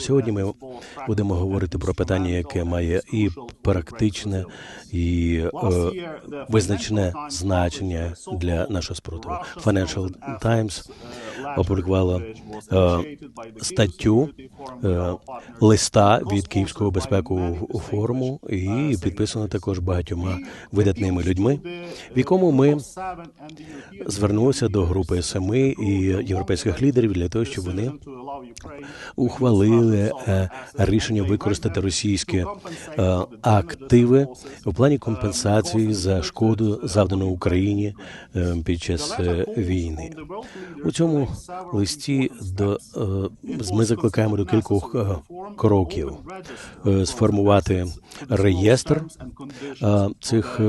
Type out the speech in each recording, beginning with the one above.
Сьогодні ми будемо говорити про питання, яке має і практичне, і е, визначне значення для нашого спротиву. Financial Times опублікувала е, статтю листа від Київського безпекового форуму і підписано також багатьома видатними людьми, в якому ми звернулися до групи семи і європейських лідерів для того, щоб вони ухвалили е, рішення використати російські е, активи у плані компенсації за шкоду завдану Україні е, під час е, війни. У цьому листі до е, ми закликаємо до кількох е, кроків Е, сформувати реєстр е, цих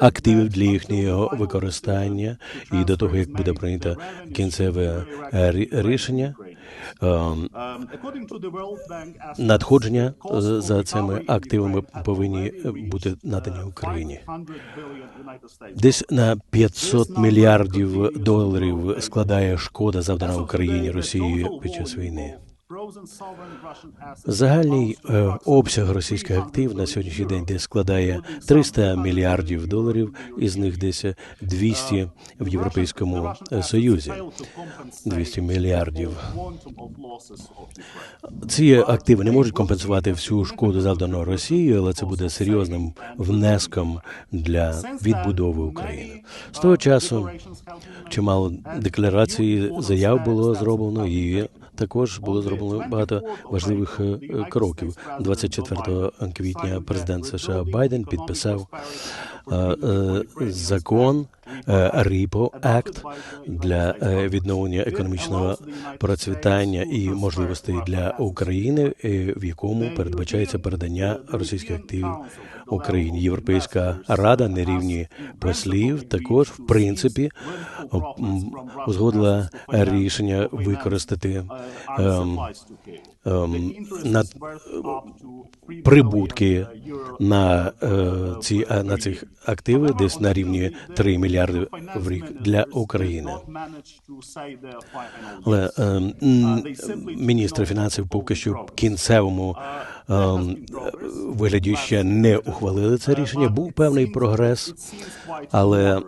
активів для їхнього використання і до того, як буде прийнято кінцеве рішення. Е, Надходження за цими активами повинні бути надані Україні. Десь на 500 мільярдів доларів складає шкода завдана Україні Росією під час війни. Загальний е, обсяг російських активів на сьогоднішній день десь складає 300 мільярдів доларів, із них десь 200 в Європейському Союзі. 200 мільярдів. Ці активи не можуть компенсувати всю шкоду завдану Росії, але це буде серйозним внеском для відбудови України. З того часу чимало декларацій, заяв було зроблено, і також було зроблено багато важливих е, кроків. 24 квітня президент США Байден підписав закон е, RIPO Act для е, відновлення економічного процвітання і можливостей для України, е, в якому передбачається передання російських активів Україні. Європейська рада на рівні послів також в принципі узгодила рішення використати ем, ем, над прибутки на е, ці на цих активи десь на рівні 3 мільярди в рік для України. Але міністри міністр фінансів поки що в кінцевому е, вигляді ще не ухвалили це рішення. Був певний прогрес, але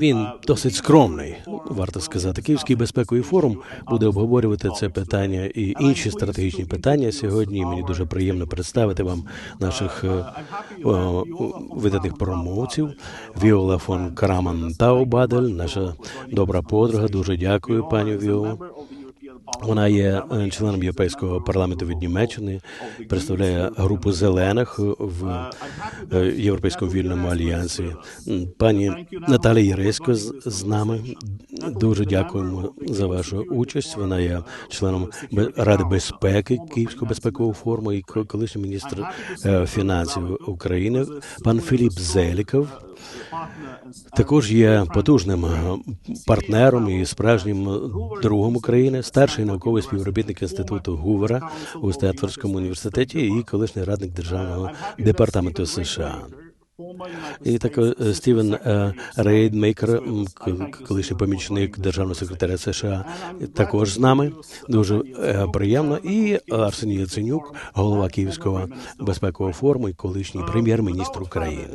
він досить скромний, варто сказати. Київський безпековий форум буде обговорювати це питання і інші стратегічні питання сьогодні. Мені дуже приємно представити вам наших е, о, видатних промовців. Віола фон Краман Таубадель, наша добра подруга. Дуже дякую, пані Віола. Вона є е, членом Європейського парламенту від Німеччини, представляє групу зелених в е, Європейському вільному альянсі. Пані Наталія Єресько з, нами. Дуже дякуємо за вашу участь. Вона є членом Ради безпеки Київського безпекового форуму і колишній міністр е, фінансів України. Пан Філіп Зеліков. Також є потужним партнером і справжнім другом України, старший науковий співробітник інституту Гувера у Стетфордському університеті і колишній радник державного департаменту США. І також е, Стівен е, Рейдмейкер, колишній помічник державного секретаря США, також з нами. Дуже е, приємно. І Арсеній Яценюк, голова Київського безпекового форуму і колишній прем'єр-міністр України.